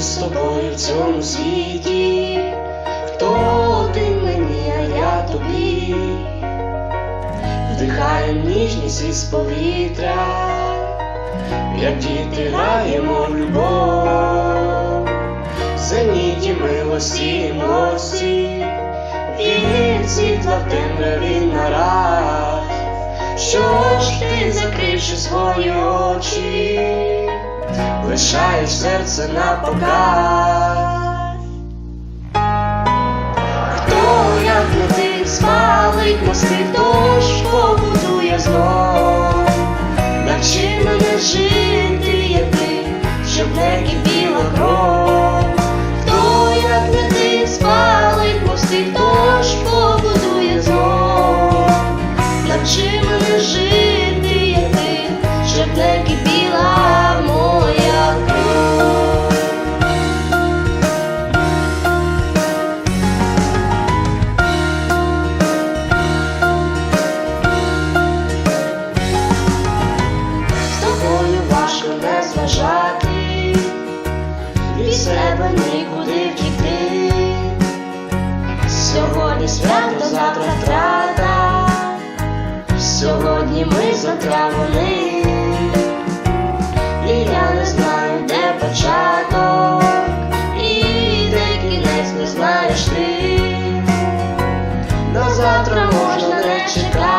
з тобою в цьому світі, хто один мені, а я тобі, вдихаєм ніжність із повітря, як діти граємо любов, зеніті милості і млості, від світла в темряві нараз. Що ж ти, закривши свої очі, лишаєш серце на показ? Хто, як не ти, спалить мости, хто ж побудує знов? Навчи мене жити, як ти, щоб не кипіла нікуди втікти. Сьогодні свято, завтра втрата, сьогодні ми завтра вони. І я не знаю, де початок, і де кінець не знаєш ти. На завтра можна не чекати.